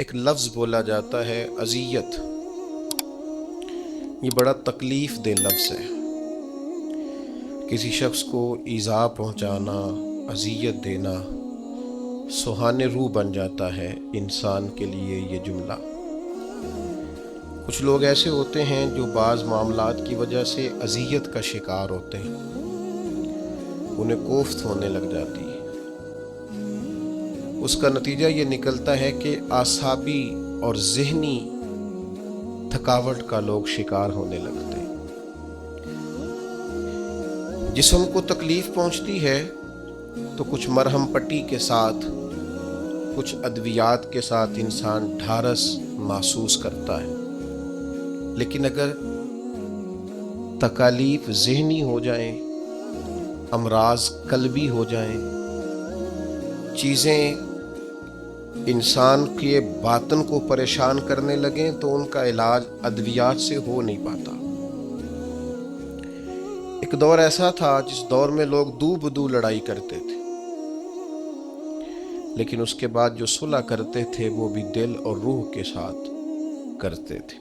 एक लफ्ज़ बोला जाता है, अजियत। ये बड़ा तकलीफ़ दे लफ्ज़ है। किसी शख्स को ईज़ा पहुंचाना, अजियत देना सुहाने रूह बन जाता है इंसान के लिए ये जुमला। कुछ लोग ऐसे होते हैं जो बाज़ मामला की वजह से अजियत का शिकार होते हैं। उन्हें कोफ्त होने लग जाती उसका नतीजा ये निकलता है कि आसाबी और जहनी थकावट का लोग शिकार होने लगते हैं। जिसम को तकलीफ़ पहुँचती है तो कुछ मरहम पट्टी के साथ, कुछ अद्वियात के साथ इंसान ढारस महसूस करता है। लेकिन अगर तकालीफ जहनी हो जाए, अमराज कलबी हो जाए, चीज़ें इंसान के बातन को परेशान करने लगे तो उनका इलाज अद्वियात से हो नहीं पाता। एक दौर ऐसा था जिस दौर में लोग दू बदू लड़ाई करते थे। लेकिन उसके बाद जो सुलह करते थे, वो भी दिल और रूह के साथ करते थे।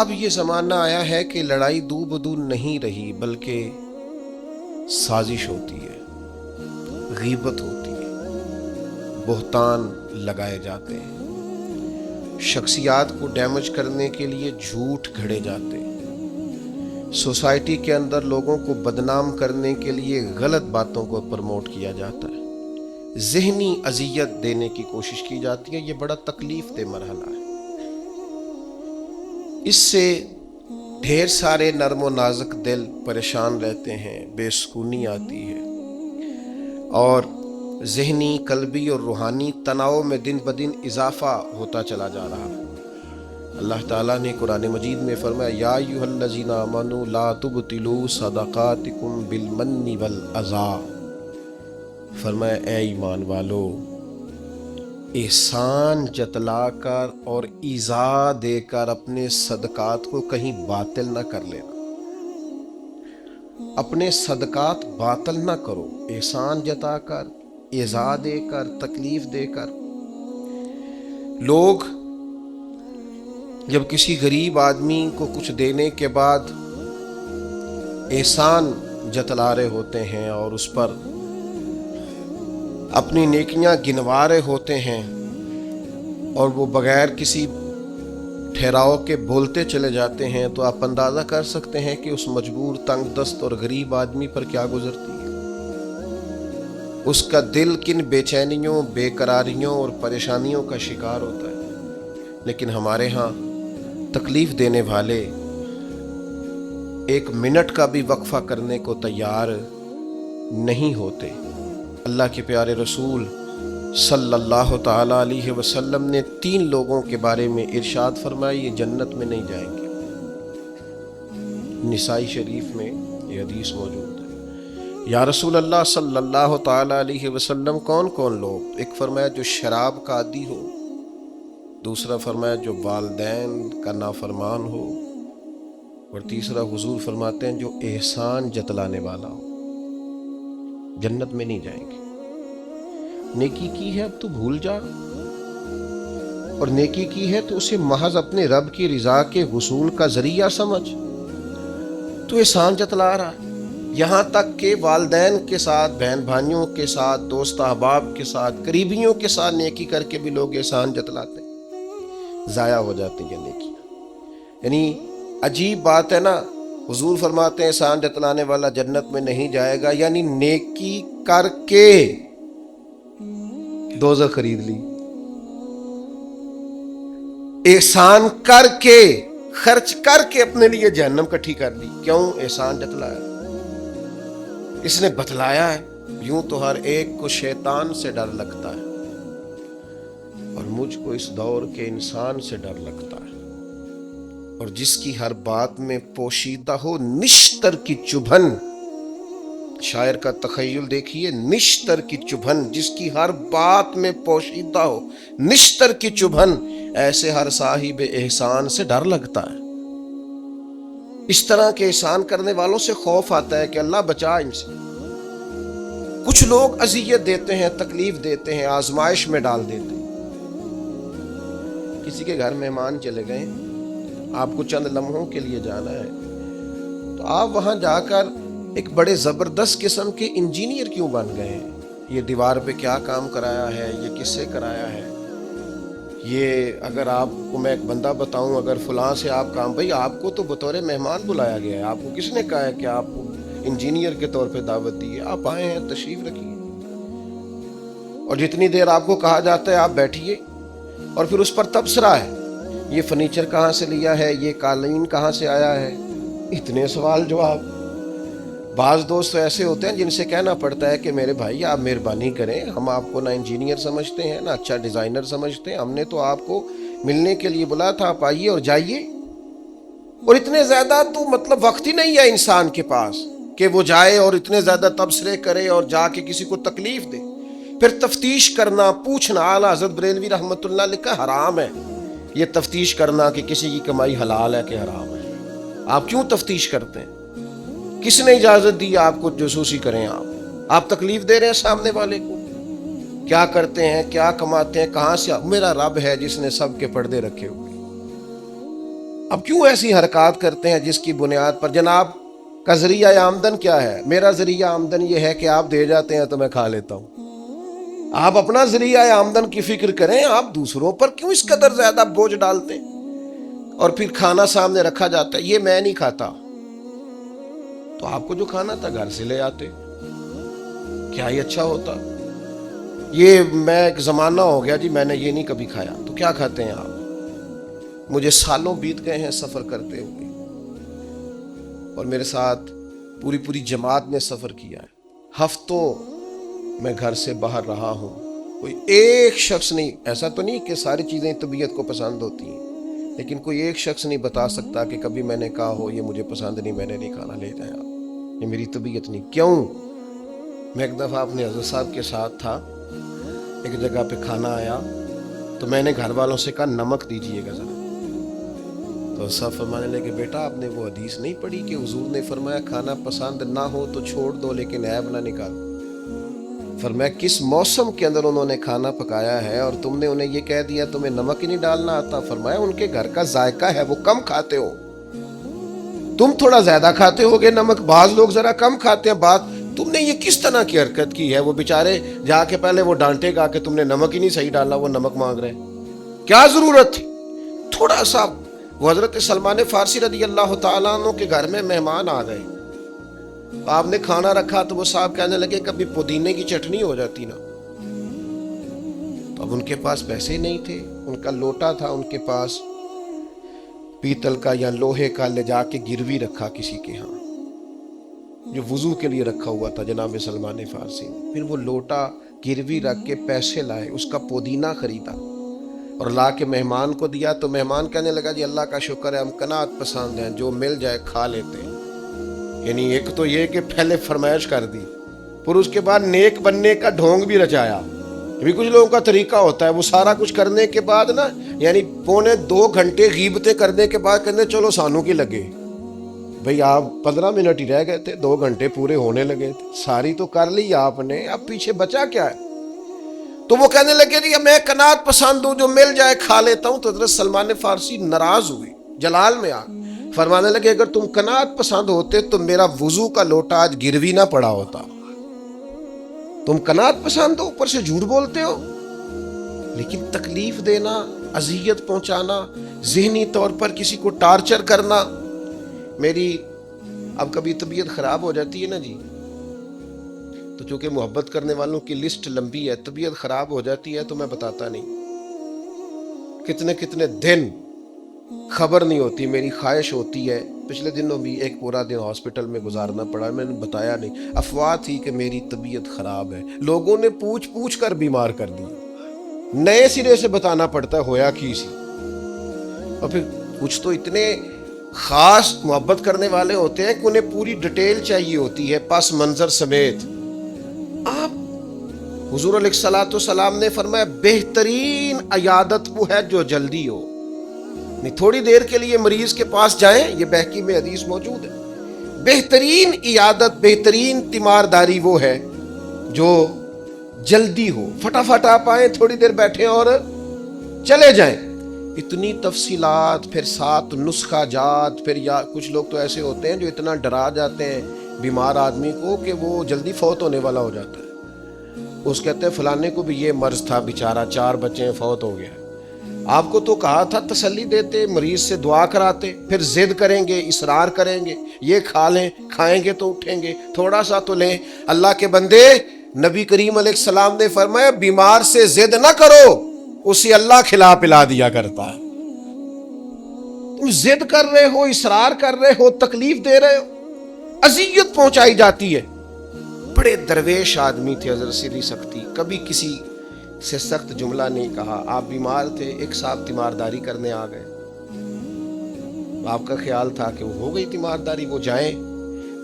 अब ये ज़माना आया है कि लड़ाई दू बदू नहीं रही, बल्कि साजिश होती है, गीबत होती है। बोहतान लगाए जाते हैं। शख्सियात को डैमेज करने के लिए झूठ घड़े जाते हैं। सोसाइटी के अंदर लोगों को बदनाम करने के लिए गलत बातों को प्रमोट किया जाता है। जहनी अजियत देने की कोशिश की जाती है। ये बड़ा तकलीफ़ दे मरहला है। इससे ढेर सारे नरम व नाजुक दिल परेशान रहते हैं। बेसकूनी आती है। और जहनी, कल्बी और रूहानी तनाव में दिन ब दिन इजाफा होता चला जा रहा है। अल्लाह ताला ने कुरान मजीद में फरमाया, या मनु ला तुबतिलू सदक़ातिकुम बिलमन्नी वल अज़ा फरमाया ईमान वालो, एहसान जतलाकर और ईजा देकर अपने सदकात को कहीं बातिल ना कर लेना। अपने सदकात बातिल ना करो, एहसान जताकर ईजा देकर, तकलीफ़ देकर। लोग जब किसी गरीब आदमी को कुछ देने के बाद एहसान जतला रहे होते हैं और उस पर अपनी नेकियाँ गिनवा रहे होते हैं और वो बगैर किसी ठहराव के बोलते चले जाते हैं तो आप अंदाज़ा कर सकते हैं कि उस मजबूर तंग दस्त और गरीब आदमी पर क्या गुजरती उसका दिल किन बेचैनियों, बेकरारियों और परेशानियों का शिकार होता है। लेकिन हमारे यहाँ तकलीफ़ देने वाले एक मिनट का भी वक्फा करने को तैयार नहीं होते। अल्लाह के प्यारे रसूल सल्लल्लाहु ताला अलैहि वसल्लम ने तीन लोगों के बारे में इरशाद फरमाया ये जन्नत में नहीं जाएँगे। निसाई शरीफ में ये हदीस मौजूद या रसूल अल्लाह सल्लल्लाहु अलैहि वसल्लम, कौन कौन लोग? एक फरमाया, जो शराब का आदि हो। दूसरा फरमाया, जो वालदेन का नाफरमान हो। और तीसरा हुजूर फरमाते हैं, जो एहसान जतलाने वाला हो। जन्नत में नहीं जाएँगे। नेकी की है, अब तो भूल जा। और नेकी की है तो उसे महज अपने रब की रिजा के वसूल का ज़रिया समझ। तो एहसान जतला रहा यहाँ तक के वालदेन के साथ बहन भाइयों के साथ, दोस्त अहबाब के साथ, करीबियों के साथ नेकी करके भी लोग एहसान जतलाते ज़ाया हो जाती है नेकी यानी अजीब बात है ना, हुजूर फरमाते हैं, एहसान जतलाने वाला जन्नत में नहीं जाएगा, यानी नेकी करके दोजा खरीद ली। एहसान करके, खर्च करके अपने लिए जहन्नम इकट्ठी कर ली क्यों? एहसान जतलाया। इसने बतलाया है, यूँ तो हर एक को शैतान से डर लगता है, और मुझको इस दौर के इंसान से डर लगता है। और जिसकी हर बात में पोशीदा हो निश्तर की चुभन, शायर का तखयल देखिए, निश्तर की चुभन, जिसकी हर बात में पोशीदा हो निश्तर की चुभन, ऐसे हर साहिब एहसान से डर लगता है। इस तरह के एहसान करने वालों से खौफ आता है कि अल्लाह बचा इनसे। कुछ लोग अजियत देते हैं, तकलीफ़ देते हैं, आजमाइश में डाल देते हैं। किसी के घर मेहमान चले गए, आपको चंद लम्हों के लिए जाना है। तो आप वहाँ जाकर एक बड़े ज़बरदस्त किस्म के इंजीनियर क्यों बन गए हैं? ये दीवार पे क्या काम कराया है? ये किससे कराया है? ये अगर आपको मैं एक बंदा बताऊँ, अगर फलां से आप काम, भाई आपको तो बतौर मेहमान बुलाया गया है। आपको किसने कहा है कि आप इंजीनियर के तौर पे दावत दी है? आप आए हैं, तशरीफ़ रखिए। और जितनी देर आपको कहा जाता है, आप बैठिए। और फिर उस पर तबसरा है। ये फर्नीचर कहाँ से लिया है? ये कालीन कहाँ से आया है? इतने सवाल जवाब। बाज़ दोस्त तो ऐसे होते हैं जिनसे कहना पड़ता है कि मेरे भाई, आप मेहरबानी करें। हम आपको ना इंजीनियर समझते हैं, ना अच्छा डिज़ाइनर समझते हैं। हमने तो आपको मिलने के लिए बुलाया था, आप आइए और जाइए। और इतने ज़्यादा तो मतलब वक्त ही नहीं है इंसान के पास कि वो जाए और इतने ज़्यादा तबसरे करे और जाके किसी को तकलीफ़ दे। फिर तफ्तीश करना, पूछना, आला हज़रत बरेलवी रहमत लिखा, हराम है। ये तफ्तीश करना कि किसी की कमाई हलाल है कि हराम है। आप क्यों तफ्तीश करते हैं? किसने इजाज़त दी? आपको जसूसी करें आप। आप तकलीफ़ दे रहे हैं सामने वाले को। क्या करते हैं? क्या कमाते हैं? कहाँ से मेरा रब है जिसने सबके पर्दे रखे हुए अब क्यों ऐसी हरकत करते हैं जिसकी बुनियाद पर? जनाब, का ज़रिया आमदन क्या है? मेरा ज़रिया आमदन यह है कि आप दे जाते हैं तो मैं खा लेता हूँ। आप अपना ज़रिया आमदन की फ़िक्र करें, आप दूसरों पर क्यों इस कदर ज़्यादा बोझ डालते और फिर खाना सामने रखा जाता है, ये मैं नहीं खाता। तो आपको जो खाना था, घर से ले आते। क्या ही अच्छा होता। ये मैं एक जमाना हो गया जी, मैंने ये नहीं कभी खाया। तो क्या खाते हैं आप? मुझे सालों बीत गए हैं सफ़र करते हुए। और मेरे साथ पूरी पूरी जमात ने सफ़र किया है। हफ्तों मैं घर से बाहर रहा हूँ। कोई एक शख्स नहीं, ऐसा तो नहीं कि सारी चीज़ें तबीयत को पसंद होती हैं। लेकिन कोई एक शख्स नहीं बता सकता कि कभी मैंने कहा हो, ये मुझे पसंद नहीं, मैंने नहीं खाना, ले जाया ये मेरी तबीयत नहीं। क्यों? मैं एक दफ़ा अपने हज़रत साहब के साथ था, एक जगह पे खाना आया तो मैंने घर वालों से कहा, नमक दीजिएगा ज़रा। तो सब फरमाने लगे, बेटा आपने वो हदीस नहीं पढ़ी कि हजूर ने फरमाया, खाना पसंद ना हो तो छोड़ दो, लेकिन ऐब ना निकाल। फरमाया, किस मौसम के अंदर उन्होंने खाना पकाया है और तुमने उन्हें ये कह दिया, तुम्हें नमक ही नहीं डालना आता? फरमाया, उनके घर का जायका है, वो कम खाते हो। तुम थोड़ा ज़्यादा खाते होगे, नमक। बाज लोग जरा कम खाते हैं। बात, तुमने ये किस तरह की हरकत की है? वो बेचारे जाके पहले वो डांटेगा कि तुमने नमक ही नहीं सही डाला, वो नमक मांग रहे क्या ज़रूरत थी? थोड़ा सा वो हज़रत सलमान फारसी रदी अल्लाह तु के घर में मेहमान आ गए। आपने खाना रखा तो वो साहब कहने लगे, कभी पुदीने की चटनी हो जाती ना। तो अब उनके पास पैसे नहीं थे, उनका लोटा था उनके पास। पीतल का या लोहे का ले जाके गिरवी रखा किसी के यहाँ। जो वज़ू के लिए रखा हुआ था जनाब सलमान फारसी। फिर वो लोटा गिरवी रख के पैसे लाए, उसका पुदीना खरीदा और ला के मेहमान को दिया। तो मेहमान कहने लगा, जी अल्लाह का शुक्र है, हम कनात पसंद हैं, जो मिल जाए खा लेते हैं। यानी एक तो ये कि पहले फरमाइश कर दी, फिर उसके बाद नेक बनने का ढोंग भी रचाया। भी कुछ लोगों का तरीका होता है, वो सारा कुछ करने के बाद ना, यानी पौने दो घंटे गीबते करने के बाद कहते चलो सानू की लगे? भाई, आप पंद्रह मिनट ही रह गए थे, दो घंटे पूरे होने लगे थे। सारी तो कर ली आपने, अब पीछे बचा क्या है? तो वो कहने लगे, जी, मैं कनात पसंद हूँ, जो मिल जाए, खा लेता हूँ। तो हज़रत सलमान फारसी नाराज़ हुई जलाल में आ फरमाने लगे, अगर तुम कनात पसंद होते तो मेरा वज़ू का लोटा आज गिरवी ना पड़ा होता। तुम कनात पसंद हो, ऊपर से झूठ बोलते हो। लेकिन तकलीफ़ देना, अजियत पहुंचाना, जहनी तौर पर किसी को टार्चर करना, मेरी अब कभी तबीयत खराब हो जाती है ना जी। तो चूँकि मोहब्बत करने वालों की लिस्ट लंबी है, तबीयत खराब हो जाती है तो मैं बताता नहीं। कितने कितने दिन खबर नहीं होती, मेरी ख्वाहिश होती है पिछले दिनों भी एक पूरा दिन हॉस्पिटल में गुजारना पड़ा, मैंने बताया नहीं। अफवाह थी कि मेरी तबीयत ख़राब है। लोगों ने पूछ पूछ कर बीमार कर दिया। नए सिरे से बताना पड़ता होया की सी और फिर कुछ तो इतने ख़ास मोहब्बत करने वाले होते हैं कि उन्हें पूरी डिटेल चाहिए होती है, पस मंजर समेत। आप, हजूर सलाम ने फरमाया, बेहतरीन अयादत वो है जो जल्दी हो। नहीं, थोड़ी देर के लिए मरीज़ के पास जाएँ, ये बहकी में हदीस मौजूद है। बेहतरीन इयादत, बेहतरीन तीमारदारी वो है जो जल्दी हो। फटाफट आप आए, थोड़ी देर बैठे और चले जाएँ। इतनी तफसीलात, फिर सात नुस्खा जात, फिर या कुछ लोग तो ऐसे होते हैं जो इतना डरा जाते हैं बीमार आदमी को कि वो जल्दी फौत होने वाला हो जाता है। उस कहते हैं, फलाने को भी ये मर्ज था, बेचारा, चार बच्चे फौत हो गया आपको तो कहा था, तसल्ली देते, मरीज़ से दुआ कराते, फिर जिद करेंगे, इसरार करेंगे, ये खा लें, खाएँगे तो उठेंगे, थोड़ा सा तो लें। अल्लाह के बंदे, नबी करीम सलाम ने फरमाया, बीमार से जिद ना करो, उसे अल्लाह खिला पिला दिया करता है। तुम जिद कर रहे हो, इसरार कर रहे हो, तकलीफ़ दे रहे हो, अजियत पहुंचाई जाती है। बड़े दरवेश आदमी थे, हज़रत सीरी सख्ती कभी किसी से सख्त जुमला नहीं कहा, आप बीमार थे, एक साहब तीमारदारी करने आ गए। आपका ख्याल था कि वो हो गई तीमारदारी, वो जाए।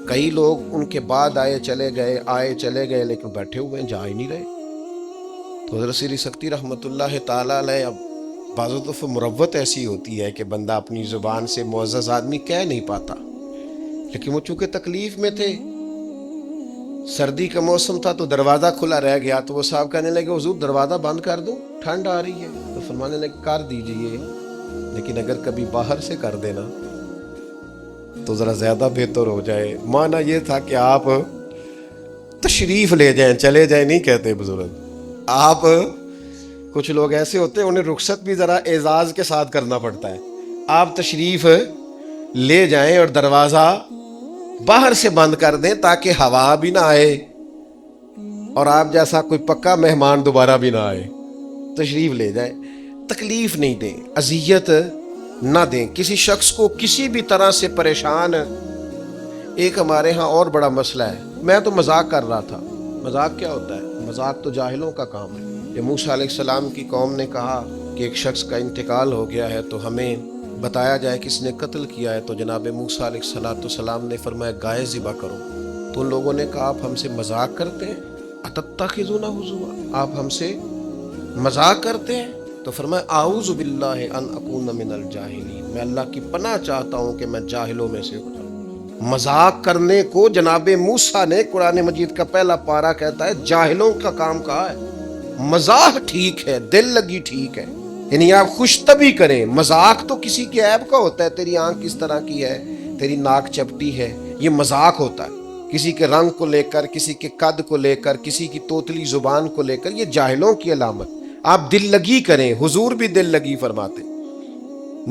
कई लोग उनके बाद आए, चले गए, आए, चले गए, लेकिन बैठे हुए हैं, जा ही नहीं रहे। तो सीरी सख्ती रहमत अब बाज़ मुरवत ऐसी होती है कि बंदा अपनी ज़ुबान से मुआज़ आदमी कह नहीं पाता। लेकिन वो चूँकि तकलीफ़ में थे सर्दी का मौसम था तो दरवाज़ा खुला रह गया तो वो साहब कहने लगे, हजूर, दरवाज़ा बंद कर दो, ठंड आ रही है। तो फरमाने लगे, कर दीजिए। लेकिन अगर कभी बाहर से कर देना तो ज़रा ज़्यादा बेहतर हो जाए। माना ये था कि आप तशरीफ़ ले जाएँ, चले जाएँ, नहीं कहते बुज़ुर्ग। आप, कुछ लोग ऐसे होते हैं, उन्हें रुख्सत भी ज़रा एजाज़ के साथ करना पड़ता है। आप तशरीफ़ ले जाएँ और दरवाज़ा बाहर से बंद कर दें ताकि हवा भी ना आए। और आप जैसा कोई पक्का मेहमान दोबारा भी ना आए। तशरीफ़ ले जाए। तकलीफ़ नहीं दें, अजियत ना दें। किसी शख्स को किसी भी तरह से परेशान। एक हमारे यहाँ और बड़ा मसला है। मैं तो मज़ाक कर रहा था। मज़ाक क्या होता है? मज़ाक तो जाहिलों का काम है। ये मूसा सलाम की कौम ने कहा कि एक शख्स का इंतकाल हो गया है तो हमें बताया जाए कि इसने कत्ल किया है तो जनाब मूसा सलाम ने फरमाया गाय ज़िबा करो। तो उन लोगों ने कहा, आप हमसे मज़ाक करते हैं? अतत्ता खिजुना हुआ आप हमसे मज़ाक करते हैं? तो फरमाया आउज़बिल्ला मैं अल्लाह की पना चाहता हूँ कि मैं जाहिलों में से हो मज़ाक करने को जनाब मूसा ने कुरान मजीद का पहला पारा कहता है, जाहिलों का काम कहा है। मज़ाक ठीक है, दिल लगी ठीक है। यानी आप खुश तभी करें। मज़ाक तो किसी के ऐब का होता है, तेरी आँख किस तरह की है, तेरी नाक चपटी है, ये मज़ाक होता है। किसी के रंग को लेकर, किसी के कद को लेकर, किसी की तोतली ज़ुबान को लेकर, ये जाहिलों की अलामत। आप दिल लगी करें, हुजूर भी दिल लगी फरमाते।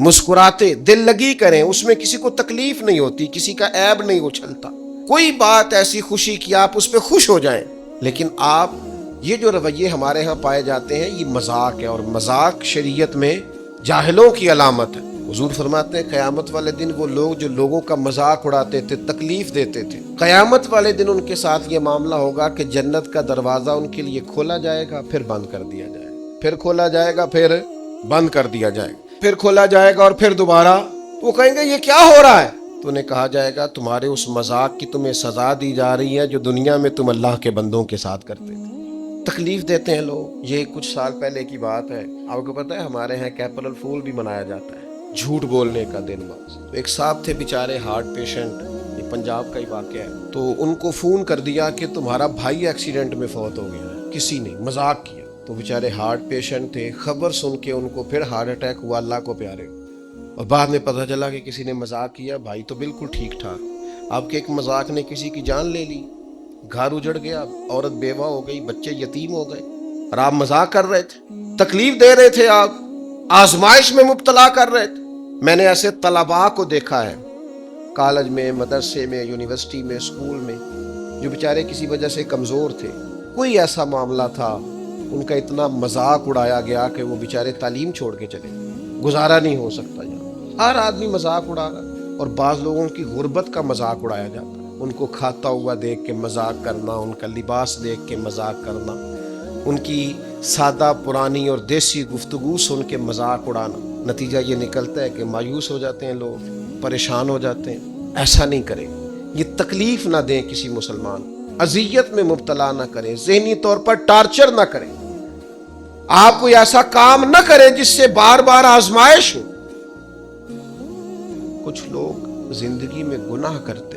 मुस्कुराते, दिल लगी करें, उसमें किसी को तकलीफ़ नहीं होती, किसी का ऐब नहीं उछलता। कोई बात ऐसी खुशी की आप उस पर खुश हो जाएँ, लेकिन आप ये जो रवैये हमारे यहाँ पाए जाते हैं, ये मज़ाक है और मज़ाक शरीयत में जाहिलों की अलामत है। हजूर फरमाते हैं, क़यामत वाले दिन वो लोग जो लोगों का मज़ाक उड़ाते थे, तकलीफ़ देते थे। क़यामत वाले दिन उनके साथ ये मामला होगा कि जन्नत का दरवाज़ा उनके लिए खोला जाएगा, फिर बंद कर दिया जाएगा। फिर खोला जाएगा, फिर बंद कर दिया जाएगा। फिर खोला जाएगा और फिर दोबारा वो कहेंगे, ये क्या हो रहा है? तो उन्हें कहा जाएगा, तुम्हारे उस मज़ाक की तुम्हें सजा दी जा रही है, जो दुनिया में तुम अल्लाह के बंदों के साथ करते थे। तकलीफ़ देते हैं लोग। ये कुछ साल पहले की बात है। आपको पता है, हमारे यहाँ कैपरल फूल भी मनाया जाता है। झूठ बोलने का दिन तो एक साहब थे बेचारे, हार्ट पेशेंट। ये पंजाब का ही वाक्य है। तो उनको फ़ोन कर दिया कि तुम्हारा भाई एक्सीडेंट में फौत हो गया है। किसी ने मज़ाक किया। तो बेचारे हार्ट पेशेंट थे। खबर सुन के उनको फिर हार्ट अटैक हुआ अल्लाह को प्यारे। और बाद में पता चला कि किसी ने मज़ाक किया। भाई तो बिल्कुल ठीक ठाक। आपके एक मज़ाक ने किसी की जान ले ली। घर उजड़ गया, औरत बेवा हो गई, बच्चे यतीम हो गए। और आप मज़ाक कर रहे थे, तकलीफ़ दे रहे थे आप, आजमाइश में मुबतला कर रहे थे। मैंने ऐसे तलबा को देखा है, कॉलेज में, मदरसे में, यूनिवर्सिटी में, स्कूल में, जो बेचारे किसी वजह से कमज़ोर थे। कोई ऐसा मामला था, उनका इतना मज़ाक उड़ाया गया कि वो बेचारे तालीम छोड़ के चले। गुजारा नहीं हो सकता यहाँ। हर आदमी मज़ाक उड़ा रहा और बाज़ लोगों की गुर्बत का मज़ाक उड़ाया जाता उनको खाता हुआ देख के मज़ाक करना, उनका लिबास देख के मज़ाक करना, उनकी सादा पुरानी और देसी गुफ्तगु सुन के मज़ाक उड़ाना। नतीजा ये निकलता है कि मायूस हो जाते हैं लोग, परेशान हो जाते हैं। ऐसा नहीं करें। ये तकलीफ़ ना दें किसी मुसलमान। अजियत में मुबतला ना करें। जहनी तौर पर टार्चर ना करें। आप कोई ऐसा काम ना करें जिससे बार बार आजमाइश हो। कुछ लोग ज़िंदगी में गुनाह करते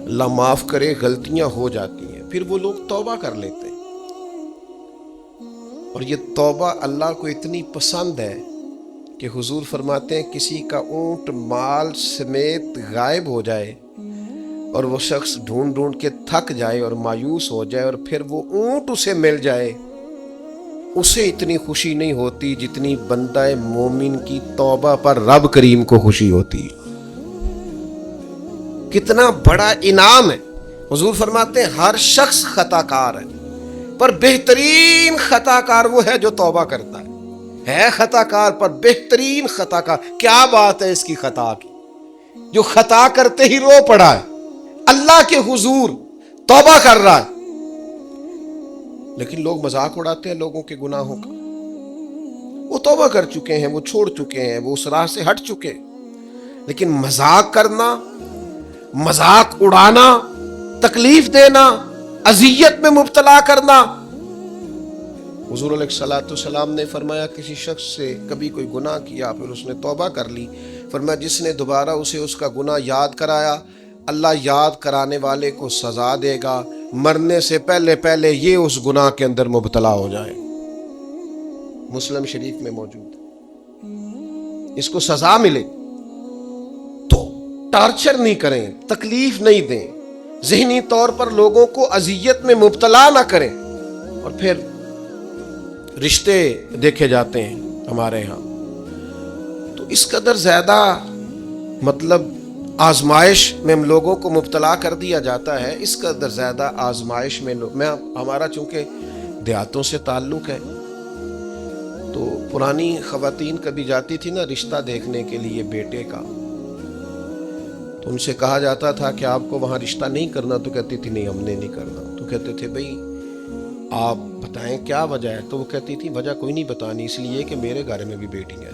अल्लाह माफ़ करे, गलतियाँ हो जाती हैं। फिर वो लोग तौबा कर लेते हैं। और ये तौबा अल्लाह को इतनी पसंद है कि हुजूर फरमाते हैं, किसी का ऊँट, माल समेत गायब हो जाए और वो शख्स ढूंढ ढूंढ के थक जाए और मायूस हो जाए और फिर वो ऊँट उसे मिल जाए, उसे इतनी खुशी नहीं होती जितनी बंदा मोमिन की तौबा पर रब करीम को खुशी होती। है कितना बड़ा इनाम है। हजूर फरमाते हैं, हर शख्स खताकार है। पर बेहतरीन खताकार वो है जो तौबा करता है। है खताकार, पर बेहतरीन खताकार। क्या बात है इसकी खता की। जो खता करते ही रो पड़ा है। अल्लाह के हुजूर तौबा कर रहा है। लेकिन लोग मज़ाक उड़ाते हैं लोगों के गुनाहों का। वो तौबा कर चुके हैं, वो छोड़ चुके हैं, वो उस राह से हट चुके हैं। लेकिन मज़ाक करना मज़ाक उड़ाना, तकलीफ़ देना, अजियत में मुबतला करना। हजूर सलाम ने फरमाया, किसी शख्स से कभी कोई गुनाह किया, फिर उसने तौबा कर ली। फरमाया, जिसने दोबारा उसे उसका गुनाह याद कराया, अल्लाह याद कराने वाले को सजा देगा। मरने से पहले पहले ये उस गुनाह के अंदर मुबतला हो जाए। मुस्लिम शरीफ में मौजूद इसको सजा मिले। तो टार्चर नहीं करें, तकलीफ़ नहीं दें। जहनी तौर पर लोगों को अजियत में मुबतला ना करें। और फिर रिश्ते देखे जाते हैं हमारे यहाँ। तो इस कदर ज़्यादा मतलब आजमाइश में हम लोगों को मुबतला कर दिया जाता है। इस कदर ज़्यादा आजमाइश में मैं, हमारा चूँकि देहातों से ताल्लुक़ है तो पुरानी ख़वातीन कभी जाती थी ना रिश्ता देखने के लिए बेटे का। तो उनसे कहा जाता था कि आपको वहाँ रिश्ता नहीं करना तो कहती थी, नहीं, हमने नहीं करना। तो कहते थे, भाई, आप बताएँ क्या वजह है? तो वो कहती थी, वजह कोई नहीं बतानी, इसलिए कि मेरे घर में भी बेटी हैं।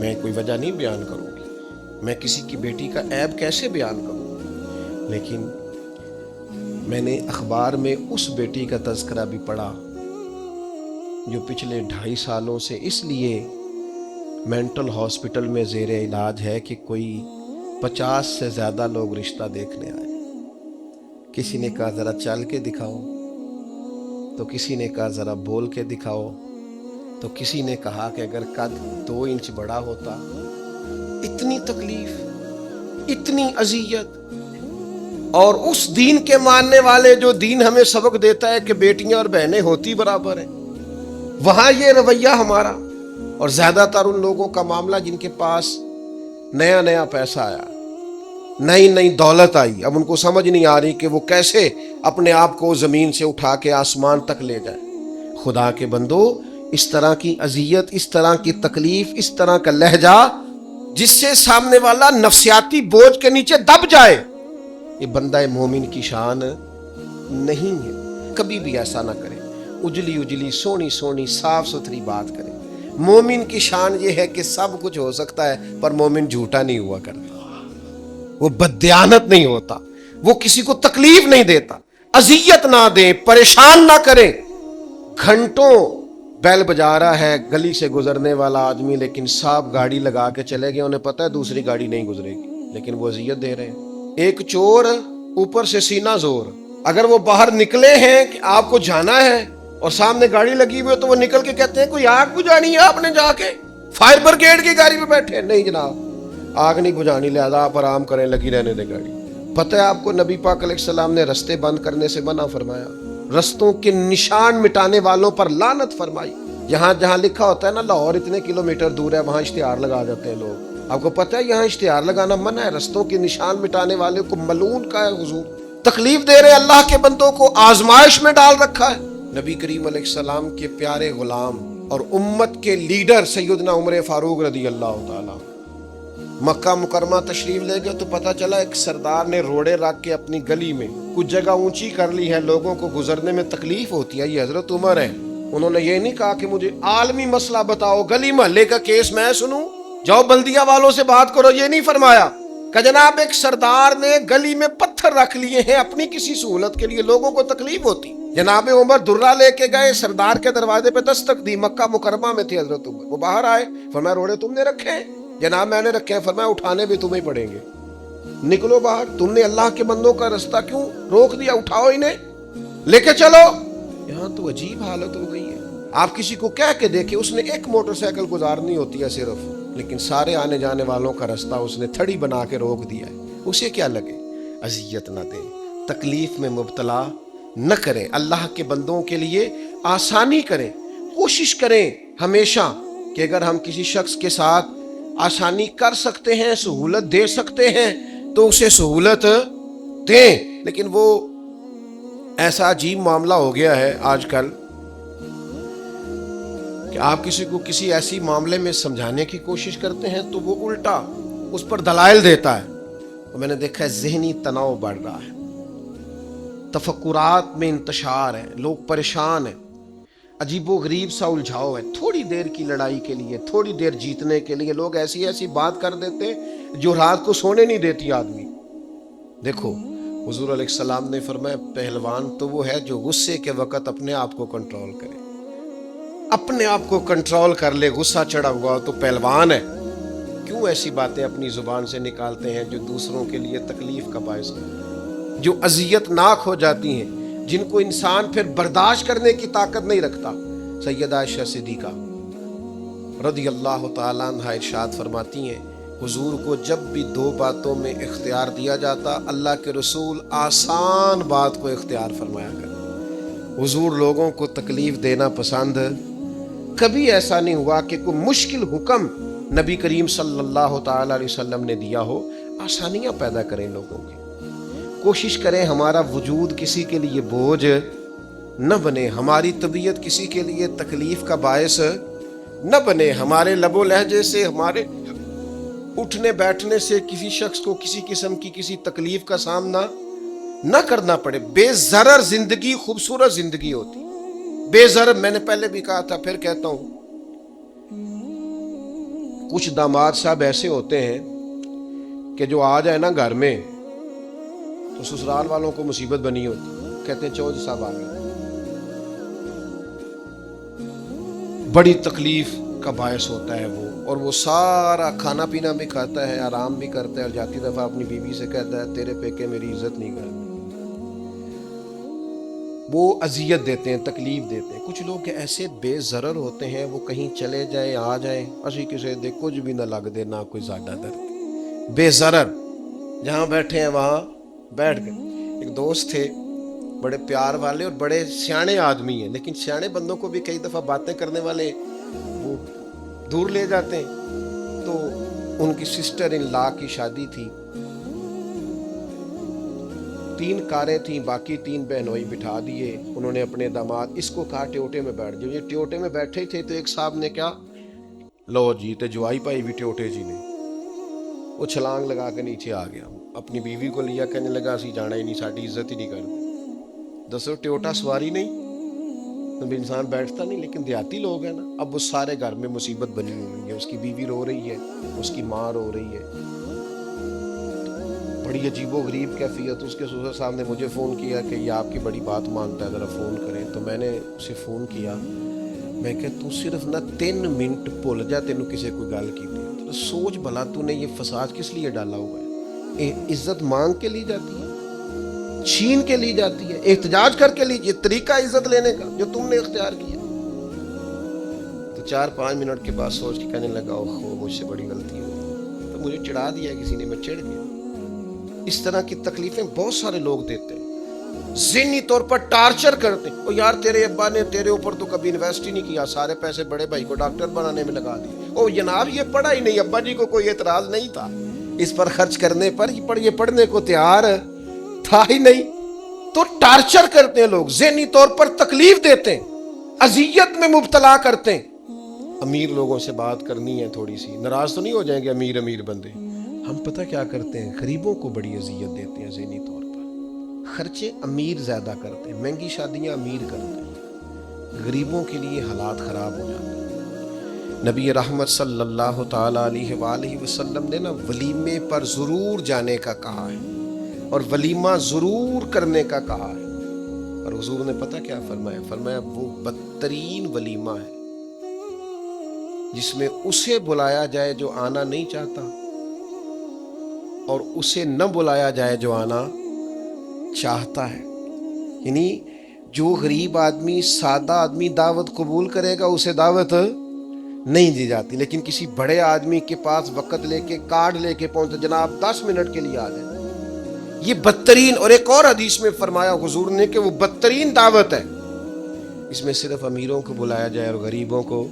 मैं कोई वजह नहीं बयान करूँ मैं किसी की बेटी का ऐब कैसे बयान करूँ लेकिन मैंने अखबार में उस बेटी का तस्करा भी पढ़ा, जो पिछले ढाई सालों से इसलिए मेंटल हॉस्पिटल में जेर इलाज है कि कोई पचास से ज़्यादा लोग रिश्ता देखने आए। किसी ने कहा, ज़रा चल के दिखाओ तो किसी ने कहा, ज़रा बोल के दिखाओ। तो किसी ने कहा कि अगर कद दो इंच बड़ा होता, इतनी तकलीफ़, इतनी अजियत, और उस दीन के मानने वाले जो दीन हमें सबक देता है कि बेटियाँ और बहनें होती बराबर हैं, वहाँ ये रवैया हमारा। और ज़्यादातर उन लोगों का मामला जिनके पास नया नया पैसा आया, नई नई दौलत आई। अब उनको समझ नहीं आ रही कि वो कैसे अपने आप को ज़मीन से उठा के आसमान तक ले जाए। खुदा के बंदो, इस तरह की अजियत, इस तरह की तकलीफ़, इस तरह का लहजा, जिससे सामने वाला नफसियाती बोझ के नीचे दब जाए, ये बंदा मोमिन की शान नहीं है। कभी भी ऐसा ना करे। उजली उजली सोनी सोनी साफ़ सुथरी बात करे। मोमिन की शान ये है कि सब कुछ हो सकता है, पर मोमिन झूठा नहीं हुआ करता। वो बदयानत नहीं होता, वो किसी को तकलीफ़ नहीं देता, अजियत ना दे, परेशान ना करे। घंटों बैल बजा रहा है, गली से गुजरने वाला आदमी, लेकिन साफ़ गाड़ी लगा के चले गए, उन्हें पता है दूसरी गाड़ी नहीं गुजरेगी, लेकिन वो अजियत दे रहे हैं। एक चोर ऊपर से सीना ज़ोर, अगर वो बाहर निकले हैं कि आपको जाना है और सामने गाड़ी लगी हुई है तो वो निकल के कहते हैं, कोई आग बुझानी है आपने जाके? फायर ब्रिगेड की गाड़ी में बैठे नहीं जनाब, आग नहीं बुझानी, लिहाजा आप आराम करें, लगी रहने दे गाड़ी। पता है आपको नबी पाक सलाम ने रस्ते बंद करने से मना फरमाया? रस्तों के निशान मिटाने वालों पर लानत फरमाई। यहाँ जहाँ लिखा होता है ना, लाहौर इतने किलोमीटर दूर है, वहाँ इश्तेहार लगा जाते हैं लोग। आपको पता है यहाँ इश्तेहार लगाना मना है? रस्तों के निशान मिटाने वाले को मलून का है हुजूर। तकलीफ़ दे रहे अल्लाह के बंदों को, आजमाइश में डाल रखा है। नबी करीम सलाम के प्यारे गुलाम और उम्मत के लीडर सैदना उमर फारूक रदी अल्लाह मक्का मुकरमा तशरीफ़ ले गए तो पता चला एक सरदार ने रोड़े रख के अपनी गली में कुछ जगह ऊँची कर ली है, लोगों को गुजरने में तकलीफ़ होती है, ये हज़रत उमर है। उन्होंने ये नहीं कहा कि मुझे आलमी मसला बताओ, गली मोहल्ले का केस मैं सुनूं। जाओ बल्दिया वालों से बात करो, ये नहीं फरमाया जनाब एक सरदार ने गली में पत्थर रख लिए हैं, अपनी किसी सहूलत के लिए लोगों को तकलीफ़ होती। जनाब उमर दुर्रा लेके गए, सरदार के दरवाजे पे दस्तक दी, मक्का मुकरमा में थे हज़रत उमर। वो बाहर आए, फरमाया, रोड़े तुमने रखे हैं? जनाब, मैंने रखे हैं। फरमाया, उठाने भी तुम्हें पड़ेंगे। निकलो बाहर, तुमने अल्लाह के बंदों का रास्ता क्यों रोक दिया? उठाओ इन्हें, लेके चलो। यहाँ तो अजीब हालत हो गई है। आप किसी को कह के देखे, उसने एक मोटरसाइकिल गुजारनी होती है सिर्फ़, लेकिन सारे आने जाने वालों का रास्ता उसने थड़ी बना के रोक दिया है। उसे क्या लगे? अजियत ना दे, तकलीफ़ में मुबतला न करें। अल्लाह के बंदों के लिए आसानी करें। कोशिश करें हमेशा कि अगर हम किसी शख्स के साथ आसानी कर सकते हैं, सहूलत दे सकते हैं तो उसे सहूलत दें। लेकिन वो ऐसा अजीब मामला हो गया है आजकल कि आप किसी को किसी ऐसी मामले में समझाने की कोशिश करते हैं तो वो उल्टा उस पर दलाइल देता है। और मैंने देखा है, जहनी तनाव बढ़ रहा है। तफकुरात में इंतशार है, लोग परेशान हैं। अजीबो गरीब सा उलझाव है। थोड़ी देर की लड़ाई के लिए, थोड़ी देर जीतने के लिए लोग ऐसी ऐसी बात कर देते जो रात को सोने नहीं देती आदमी। देखो, हजूर सलाम ने फरमाया, पहलवान तो वो है जो गुस्से के वक़्त अपने आप को कंट्रोल करे। अपने आप को कंट्रोल कर ले, गुस्सा चढ़ा हुआ तो पहलवान है। क्यों ऐसी बातें अपनी ज़ुबान से निकालते हैं जो दूसरों के लिए तकलीफ़ का बायस है? जो अजियत नाक हो जाती हैं, जिनको इंसान फिर बर्दाश्त करने की ताकत नहीं रखता। सैयद आयशा सिद्दीका रदी अल्लाह तशाद फरमाती हैं, हुजूर को जब भी दो बातों में इख्तियार दिया जाता, अल्लाह के रसूल आसान बात को इख्तियार फरमाया कर हुजूर लोगों को तकलीफ़ देना पसंद कभी ऐसा नहीं हुआ कि कोई मुश्किल हुक्म नबी करीम सल्लल्लाहु अलैहि वसल्लम ने दिया हो। आसानियाँ पैदा करें लोगों की। कोशिश करें हमारा वजूद किसी के लिए बोझ न बने, हमारी तबीयत किसी के लिए तकलीफ़ का बायस न बने, हमारे लबो लहजे से, हमारे उठने बैठने से किसी शख्स को किसी किस्म की किसी तकलीफ़ का सामना न करना पड़े। बेजरर ज़िंदगी, खूबसूरत ज़िंदगी होती। बेजर, मैंने पहले भी कहा था, फिर कहता हूँ, कुछ दामाद साहब ऐसे होते हैं कि जो आ जाए ना घर में तो ससुराल वालों को मुसीबत बनी होती कहते हैं, चौधरी साहब आ गए। बड़ी तकलीफ़ का बायस होता है वो, और वो सारा खाना पीना भी खाता है, आराम भी करता है, और जाती दफ़ा अपनी बीवी से कहता है, तेरे पेके मेरी इज़्ज़त नहीं करते। वो अजियत देते हैं, तकलीफ़ देते हैं। कुछ लोग ऐसे बेजरर होते हैं, वो कहीं चले जाए, आ जाए, असी किसी दे कुछ भी ना लग दे ना कोई ज़्यादा दर्द। बेजरर, जहाँ बैठे हैं, वहाँ बैठ गए। एक दोस्त थे, बड़े प्यार वाले और बड़े सियाणे आदमी हैं, लेकिन सियाने बंदों को भी कई दफ़ा बातें करने वाले वो दूर ले जाते हैं। तो उनकी सिस्टर इन ला की शादी थी। तीन कारें थी, बाकी तीन बहनोई बिठा दिए। उन्होंने अपने दामाद इसको कहा ट्योटे में बैठ जाओ। ये ट्योटे में बैठे थे तो एक साहब ने क्या, लो जी तो जुआई पाई भी ट्योटे जी ने। वो छलांग लगा के नीचे आ गया अपनी बीवी को लिया कहने लगा, असी जाना ही नहीं, साड़ी इज़्ज़त ही नहीं करते दसो, ट्योटा सवारी नहीं। तो इंसान बैठता नहीं, लेकिन देहाती लोग हैं ना। अब वो सारे घर में मुसीबत बनी हुई है। उसकी बीवी रो रही है, उसकी माँ रो रही है। बड़ी अजीबो गरीब कैफियत। उसके ससुर साहब ने मुझे फ़ोन किया कि ये आपकी बड़ी बात मानता है, ज़रा फ़ोन करें। तो मैंने उसे फ़ोन किया। मैं क्या तू सिर्फ़ ना तीन मिनट भुल जा, तेन किसी कोई गल की तो सोच भला तूने ये फसाद किस लिए डाला हुआ है? इज़्ज़त मांग के ली जाती है, छीन के ली जाती है, एहतजाज करके लीजिए तरीका इज़्ज़त लेने का, जो तुमने इख्तियार किया। तो चार पाँच मिनट के बाद सोच के कहने लगा, ओहो मुझसे बड़ी गलती हो तो मुझे चिढ़ा दिया किसी ने, मैं चिढ़ गया। इस तरह की तकलीफें बहुत सारे लोग देते हैं। जहनी तौर पर टार्चर करते ओ यार, तेरे अब्बा ने तेरे ऊपर तो कभी इन्वेस्ट ही नहीं किया। सारे पैसे बड़े भाई को डॉक्टर बनाने में लगा दिए। ओ जनाब ये पढ़ा ही नहीं। अब्बा जी को कोई एतराज़ नहीं था। इस पर खर्च करने पर ये पढ़ने को तैयार था ही नहीं। तो टार्चर करते हैं लोग, जहनी तौर पर तकलीफ़ देते हैं, अजियत में मुबतला करते हैं। अमीर लोगों से बात करनी है थोड़ी सी, नाराज़ तो नहीं हो जाएँगे अमीर अमीर बंदे। हम पता क्या करते हैं, गरीबों को बड़ी अजियत देते हैं जहनी तौर पर। खर्चे अमीर ज़्यादा करते हैं, महँगी शादियाँ अमीर करते हैं। गरीबों के लिए हालात खराब हो जाते हैं। नबी रहमत सल्लल्लाहु अलैहि वसल्लम ने ना वलीमे पर ज़रूर जाने का कहा है और वलीमा ज़रूर करने का कहा है। और हजूर ने पता क्या फरमाया? फरमाया, वो बदतरीन वलीमा है, जिसमें उसे बुलाया जाए जो आना नहीं चाहता और उसे न बुलाया जाए जो आना चाहता है। यानी जो गरीब आदमी, सादा आदमी दावत कबूल करेगा, उसे दावत नहीं दी जाती। लेकिन किसी बड़े आदमी के पास वक़्त लेके, कार्ड लेके पहुँचे, जनाब, दस मिनट के लिए आ जाए। ये बदतरीन, और एक और हदीस में फरमाया, हजूर ने कि वो बदतरीन दावत है। इसमें सिर्फ़ अमीरों को बुलाया जाए और गरीबों को।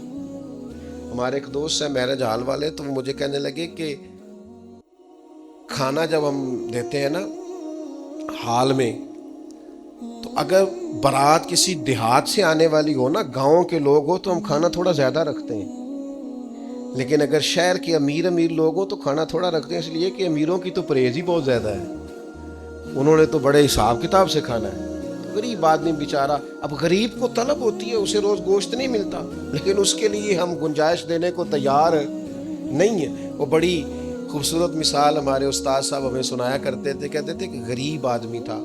हमारे एक दोस्त है मैरिज हाल वाले तो वो मुझे कहने लगे कि खाना जब हम देते हैं ना, हाल में तो अगर बारात किसी देहात से आने वाली हो ना, गाँव के लोग हो तो हम खाना थोड़ा ज़्यादा रखते हैं। लेकिन अगर शहर के अमीर अमीर लोग हो तो खाना थोड़ा रखते हैं, इसलिए कि अमीरों की तो परहेज ही बहुत ज़्यादा है। उन्होंने तो बड़े हिसाब किताब से खाना है। तो गरीब आदमी बेचारा, अब गरीब को तलब होती है, उसे रोज़ गोश्त नहीं मिलता। लेकिन उसके लिए हम गुंजाइश देने को तैयार नहीं है। वो बड़ी खूबसूरत मिसाल हमारे उस्ताद साहब हमें सुनाया करते थे। कहते थे कि गरीब आदमी था।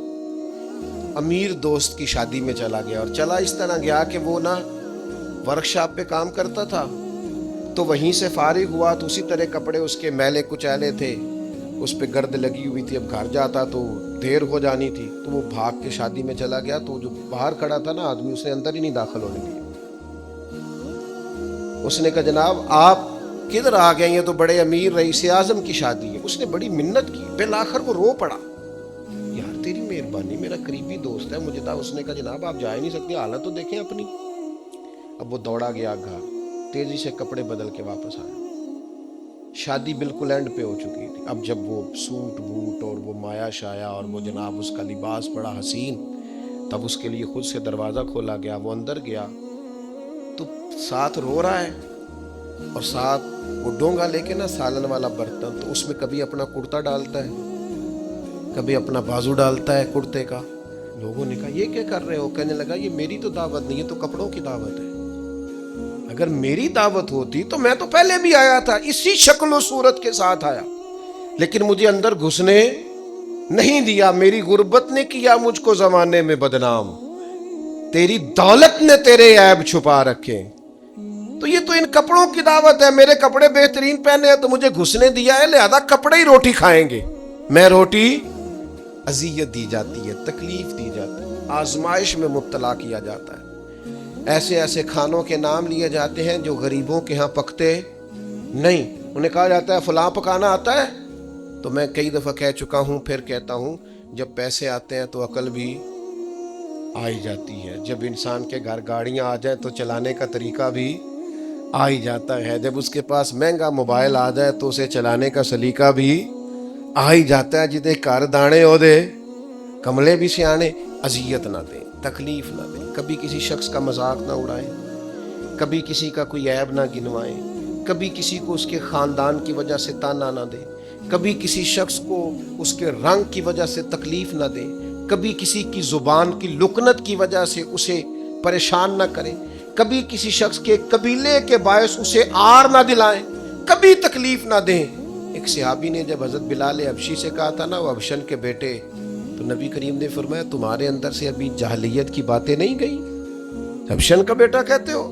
अमीर दोस्त की शादी में चला गया और चला इस तरह गया कि वो ना वर्कशॉप पे काम करता था। तो वहीं से फारिग हुआ तो उसी तरह कपड़े उसके मैले कुचैले थे। उस पर गर्द लगी हुई थी। अब घर जाता तो देर हो जानी थी। तो वो भाग के शादी में चला गया तो जो बाहर खड़ा था ना आदमी, उसने अंदर ही नहीं दाखिल होने दिया। उसने कहा, जनाब, आप किधर आ गए? ये तो बड़े अमीर रईस आज़म की शादी है। उसने बड़ी मिन्नत की। बिल आखिर वो रो पड़ा। यार, तेरी मेहरबानी, मेरा करीबी दोस्त है, मुझे था उसने कहा, जनाब, आप जा ही नहीं सकते। हालत तो देखें अपनी। अब वो दौड़ा गया घर। तेज़ी से कपड़े बदल के वापस आया शादी बिल्कुल एंड पे हो चुकी थी। अब जब वो सूट, बूट और वो माया शाया और वो जनाब उसका लिबास बड़ा हसीन, तब उसके लिए खुद से दरवाज़ा खोला गया, वो अंदर गया। तो साथ रो रहा है और साथ वो डोंगा लेके ना सालन वाला बर्तन तो उसमें कभी अपना कुर्ता डालता है, कभी अपना बाजू डालता है कुर्ते का। लोगों ने कहा, ये क्या कर रहे हो? कहने लगा, ये मेरी तो दावत नहीं ये तो कपड़ों की दावत है। अगर मेरी दावत होती तो मैं तो पहले भी आया था, इसी शक्ल सूरत के साथ आया। लेकिन मुझे अंदर घुसने नहीं दिया, मेरी गुर्बत ने किया मुझको जमाने में बदनाम। तेरी दौलत ने तेरे ऐब छुपा रखे। तो ये तो इन कपड़ों की दावत है, मेरे कपड़े बेहतरीन पहने हैं तो मुझे घुसने दिया है, लिहाजा कपड़े ही रोटी खाएँगे। मैं रोटी अजियत दी जाती है, तकलीफ़ दी जाती है, आजमाइश में मुब्तला किया जाता है। ऐसे ऐसे खानों के नाम लिए जाते हैं जो गरीबों के यहाँ पकते नहीं। उन्हें कहा जाता है, फलां पकाना आता है? तो मैं कई दफ़ा कह चुका हूँ, फिर कहता हूँ, जब पैसे आते हैं तो अकल भी आ ही जाती है। जब इंसान के घर गाड़ियाँ आ जाए तो चलाने का तरीका भी आ ही जाता है। जब उसके पास महँगा मोबाइल आ जाए तो उसे चलाने का सलीका भी आ ही जाता है जिदे घर दाने ओदे, कमले भी सियाने, अजियत ना दें, तकलीफ़ ना दें। कभी किसी शख्स का मज़ाक ना उड़ाएँ, कभी किसी का कोई ऐब ना गिनवाएँ, कभी किसी को उसके ख़ानदान की वजह से ताना ना दें, कभी किसी शख्स को उसके रंग की वजह से तकलीफ़ ना दें, कभी किसी की ज़ुबान की लुकनत की वजह से उसे परेशान ना करें, कभी किसी शख्स के कबीले के बायस उसे आर ना दिलाएँ, कभी तकलीफ़ ना दें। एक सिहाबी ने जब हज़रत बिलाल अबशी से कहा था ना, वो अबशन के बेटे तो नबी करीम ने फरमाया, तुम्हारे अंदर से अभी जाहलियत की बातें नहीं गई। अबशन का बेटा कहते हो,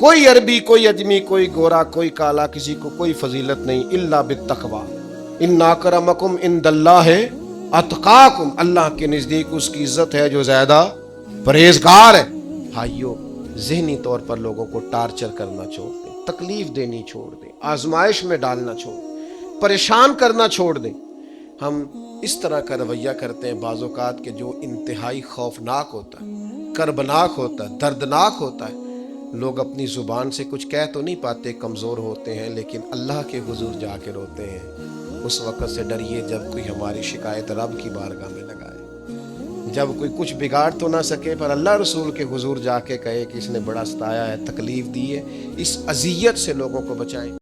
कोई अरबी, कोई अजमी, कोई गोरा, कोई काला, किसी को कोई फजीलत नहीं, इल्ला बितकवा इन नाकरमकुम इन दल्ला है अतकाकुम। अल्लाह के नज़दीक उसकी इज़्ज़त है जो ज़्यादा परहेजगार है। भाइयों, जहनी तौर पर लोगों को टार्चर करना छोड़ दें, तकलीफ़ देनी छोड़ दें, आजमाइश में डालना छोड़ दें, परेशान करना छोड़ दें। हम इस तरह का रवैया करते हैं बाज़ात के जो इंतहाई खौफनाक होता है, करबनाक होता है, दर्दनाक होता है। लोग अपनी ज़ुबान से कुछ कह तो नहीं पाते, कमज़ोर होते हैं, लेकिन अल्लाह के हुजूर जाके रोते हैं। उस वक़्त से डरिए जब कोई हमारी शिकायत रब की बारगाह में लगाए। जब कोई कुछ बिगाड़ तो ना सके, पर अल्लाह रसूल के हुजूर जाके कहे कि इसने बड़ा सताया है, तकलीफ़ दी है, इस अजियत से लोगों को बचाएँ।